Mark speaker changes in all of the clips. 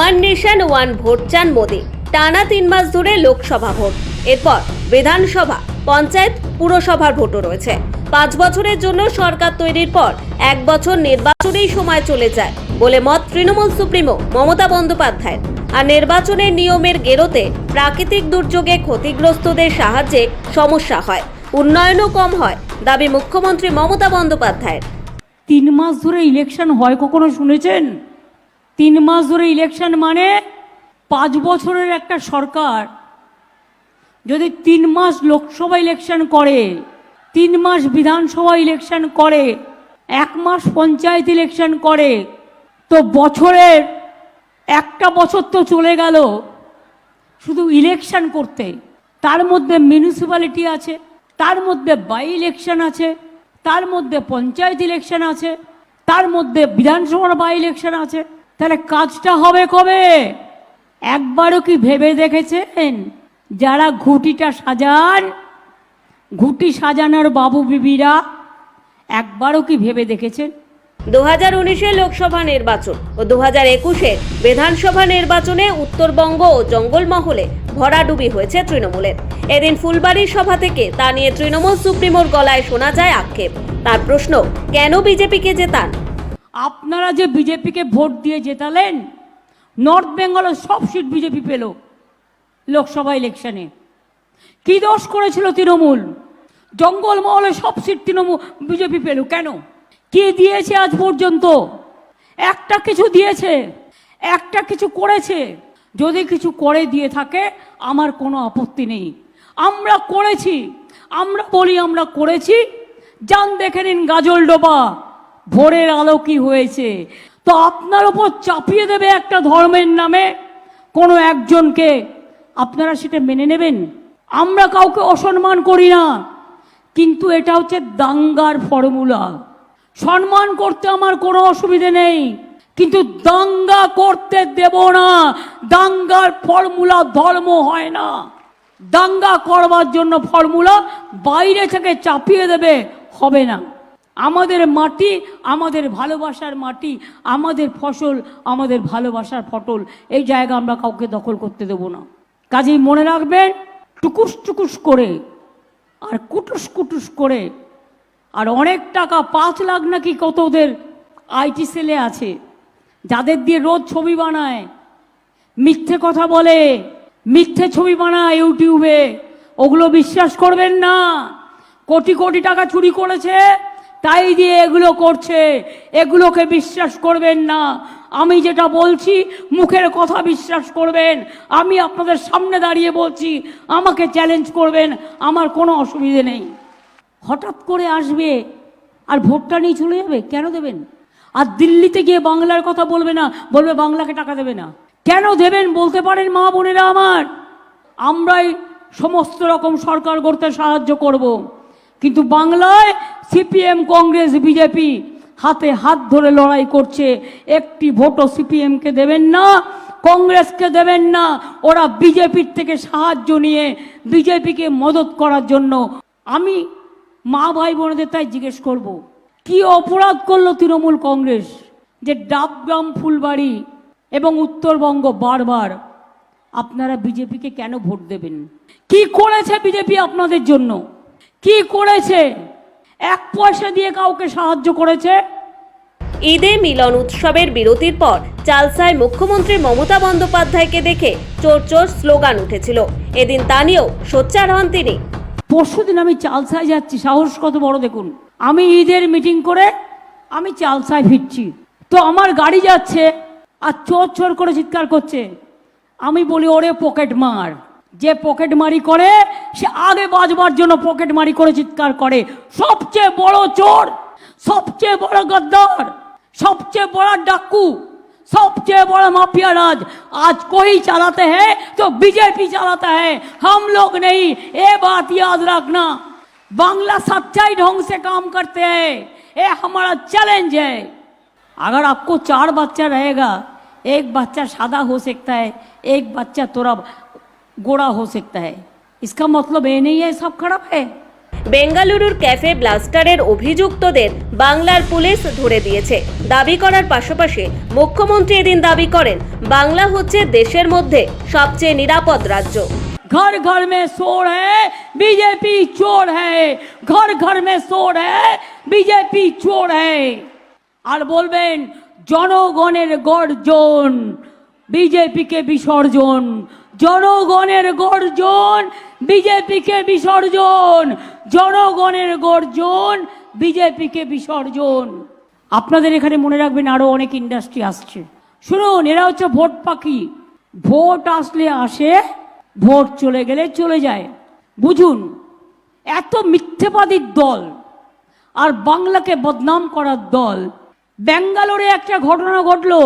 Speaker 1: One nation, one vote চান মোদি। টানা তিন মাস ধরে লোকসভা ভোট। এরপর বিধানসভা, পঞ্চায়েত, পুরসভার ভোটও রয়েছে। পাঁচ বছরের জন্য সরকার তৈরির পর এক বছর নির্বাচনেই সময় চলে যায় বলে মত তৃণমূল সুপ্রিমো মমতা বন্দ্যোপাধ্যায়ের। আর নির্বাচনের নিয়মের গেরোতে প্রাকৃতিক দুর্যোগে ক্ষতিগ্রস্তদের সাহায্যে সমস্যা হয়, উন্নয়নও কম হয়, দাবি মুখ্যমন্ত্রী মমতা বন্দ্যোপাধ্যায়ের।
Speaker 2: তিন মাস ধরে ইলেকশন হয়, কখনো শুনেছেন? তিন মাস ধরে ইলেকশন মানে পাঁচ বছরের একটা সরকার। যদি তিন মাস লোকসভা ইলেকশন করে, তিন মাস বিধানসভা ইলেকশন করে, এক মাস পঞ্চায়েত ইলেকশন করে, তো বছরের একটা বছর তো চলে গেল শুধু ইলেকশন করতে। তার মধ্যে মিউনিসিপ্যালিটি আছে, তার মধ্যে বাই ইলেকশন আছে, তার মধ্যে পঞ্চায়েত ইলেকশন আছে, তার মধ্যে বিধানসভার বাই ইলেকশন আছে। তাহলে কাজটা হবে কবে? একবারও কি ভেবে দেখেছেন? যারা ঘুটিটা সাজান, ঘুটি সাজানোর বাবু বিবিরা, একবারও কি ভেবে দেখেছেন?
Speaker 1: দু হাজার উনিশের লোকসভা নির্বাচন ও দু হাজার একুশের বিধানসভা নির্বাচনে উত্তরবঙ্গ ও জঙ্গলমহলে ভরাডুবি হয়েছে তৃণমূলের। এদিন ফুলবাড়ির সভা থেকে তা নিয়ে তৃণমূল সুপ্রিমোর গলায় শোনা যায় আক্ষেপ। তার প্রশ্ন, কেন বিজেপিকে জেতান?
Speaker 2: আপনারা যে বিজেপিকে ভোট দিয়ে জেতালেন নর্থ বেঙ্গলের সব সিট বিজেপি পেল লোকসভা ইলেকশনে কি দোষ করেছিল তৃণমূল? জঙ্গলমহলে সব সিট তৃণমূল, বিজেপি পেল কেন? কি দিয়েছে আজ পর্যন্ত? একটা কিছু দিয়েছে, একটা কিছু করেছে। যদি কিছু করে দিয়ে থাকে, আমার কোনো আপত্তি নেই। আমরা করেছি, আমরা বলি আমরা করেছি, যান দেখে নিন গাজল ডোবা। ভোরের আলো কি হয়েছে? তো আপনার ওপর চাপিয়ে দেবে একটা ধর্মের নামে কোনো একজনকে। আপনারা সেটা মেনে নেবেন? আমরা কাউকে অসম্মান করি না। কিন্তু এটা হচ্ছে দাঙ্গার ফর্মুলা। সম্মান করতে আমার কোনো অসুবিধে নেই। কিন্তু দাঙ্গা করতে দেব না। দাঙ্গার ফর্মুলা ধর্ম হয় না। দাঙ্গা করবার জন্য ফর্মুলা বাইরে থেকে চাপিয়ে দেবে, হবে না। আমাদের মাটি আমাদের ভালোবাসার মাটি, আমাদের ফসল আমাদের ভালোবাসার ফটল। এই জায়গা আমরা কাউকে দখল করতে দেব না। কাজেই মনে রাখবেন, টুকুস টুকুস করে আর কুটুস কুটুস করে আর অনেক টাকা পাঁচ লাখ নাকি কত ওদের আইটি সেলে আছে, যাদের দিয়ে রোজ ছবি বানায়, মিথ্যে কথা বলে, মিথ্যে ছবি বানায় ইউটিউবে। ওগুলো বিশ্বাস করবেন না। কোটি কোটি টাকা চুরি করেছে তাই দিয়ে এগুলো করছে। এগুলোকে বিশ্বাস করবেন না। আমি যেটা বলছি, মুখের কথা বিশ্বাস করবেন। আমি আপনাদের সামনে দাঁড়িয়ে বলছি, আমাকে চ্যালেঞ্জ করবেন। আমার কোনো অসুবিধে নেই। হঠাৎ করে আসবে আর ভোটটা নিয়ে চলে যাবে? কেন দেবেন? আর দিল্লিতে গিয়ে বাংলার কথা বলবে না, বলবে বাংলাকে টাকা দেবে না। কেন দেবেন বলতে পারেন, মা বোনেরা আমার? আমরাই সমস্ত রকম সরকার গড়তে সাহায্য করব। কিন্তু বাংলায় সিপিএম, কংগ্রেস, বিজেপি হাতে হাত ধরে লড়াই করছে। একটি ভোটও সিপিএমকে দেবেন না, কংগ্রেসকে দেবেন না। ওরা বিজেপির থেকে সাহায্য নিয়ে বিজেপিকে মদত করার জন্য। আমি মা ভাই বোনদের তাই জিজ্ঞেস করব, কি অপরাধ করল তৃণমূল কংগ্রেস যে ডাবগ্রাম ফুলবাড়ি এবং উত্তরবঙ্গ বারবার আপনারা বিজেপিকে কেন ভোট দেবেন? কি করেছে বিজেপি আপনাদের জন্য? কি করেছে? এক পয়সা দিয়ে কাউকে সাহায্য করেছে?
Speaker 1: ঈদে মিলন উৎসবের বিরতির পর চালসায় মুখ্যমন্ত্রী মমতা বন্দ্যোপাধ্যায়কে দেখে চোর চোর স্লোগান উঠেছিল। এদিন তা নিয়েও সোচ্চার হন তিনি।
Speaker 2: পরশুদিন আমি চালসায় যাচ্ছি সাহস কত বড় দেখুন। আমি ঈদের মিটিং করে আমি চালসায় ফিরছি। তো আমার গাড়ি যাচ্ছে আর চোর চোর করে চিৎকার করছে। আমি বলি ওরে পকেট মার। যে পকেট মারি করে সে আগে বাজবার জন্য পকেট মারি করে চিৎকার করে সবচেয়ে বড় চোর সবচেয়ে বড় গদ্দার সবচেয়ে বড় ডাকু सबसे बड़ा माफिया राज आज कोई चलाते हैं तो बीजेपी चलाता है हम लोग नहीं ये बात याद रखना बांग्ला सच्चाई ढंग से काम करते हैं ये हमारा चैलेंज है अगर आपको चार बच्चा रहेगा एक बच्चा सादा हो सकता है एक बच्चा थोड़ा गोरा हो सकता है इसका मतलब ये नहीं है सब खराब है
Speaker 1: বেঙ্গালুরুর ক্যাফে ব্লাস্টারের অভিযুক্তদের বাংলার পুলিশ ধরে দিয়েছে দাবি করার পাশাপাশি মুখ্যমন্ত্রী এদিন দাবি করেন বাংলা হচ্ছে দেশের মধ্যে সবচেয়ে নিরাপদ রাজ্য
Speaker 2: घर घर में शोर है बीजेपी चोर है घर घर में शोर है বিজেপি চোর है আর বলবেন জনগণের গর্জন বিজেপিকে বিসর্জন জনগণের গর্জন, বিজেপিকে বিসর্জন। জনগণের গর্জন, বিজেপিকে বিসর্জন। আপনাদের এখানে মনে রাখবেন আরও অনেক ইন্ডাস্ট্রি আসছে। শুনুন, এরা হচ্ছে ভোট পাখি। ভোট আসলে আসে, ভোট চলে গেলে চলে যায়। বুঝুন, এত মিথ্যেবাদীর দল আর বাংলাকে বদনাম করার দল। ব্যাঙ্গালোরে একটা ঘটনা ঘটলো,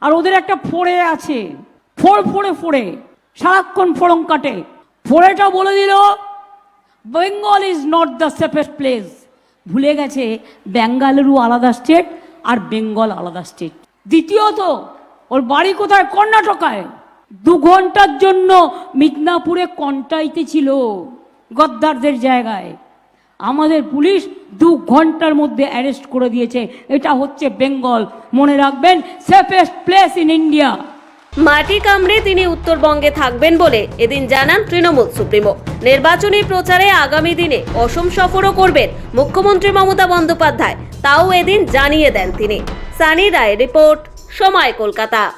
Speaker 2: আর ওদের একটা ফোড়ে আছে। ফোড়, ফোড়ে ফোড়ে। সারাক্ষণ ফোড়ং কাটে। ফোড়েটা বলে দিল, Bengal is not the safest place. ভুলে গেছে বেঙ্গালুরু আলাদা স্টেট আর বেঙ্গল আলাদা স্টেট। দ্বিতীয়ত, ওর বাড়ি কোথায়? কর্ণাটকায়। দু ঘণ্টার জন্য মিদনাপুরে কন্টাইতে ছিল গদ্দারদের জায়গায়। আমাদের পুলিশ দু ঘণ্টার মধ্যে অ্যারেস্ট করে দিয়েছে। এটা হচ্ছে বেঙ্গল। মনে রাখবেন, সেফেস্ট প্লেস ইন ইন্ডিয়া।
Speaker 1: মাটি কামড়ে তিনি উত্তরবঙ্গে থাকবেন বলে এদিন জানান তৃণমূল সুপ্রিমো। নির্বাচনী প্রচারে আগামী দিনে অসম সফরও করবেন মুখ্যমন্ত্রী মমতা বন্দ্যোপাধ্যায়, তাও এদিন জানিয়ে দেন তিনি। সানি রায় রিপোর্ট, সময় কলকাতা।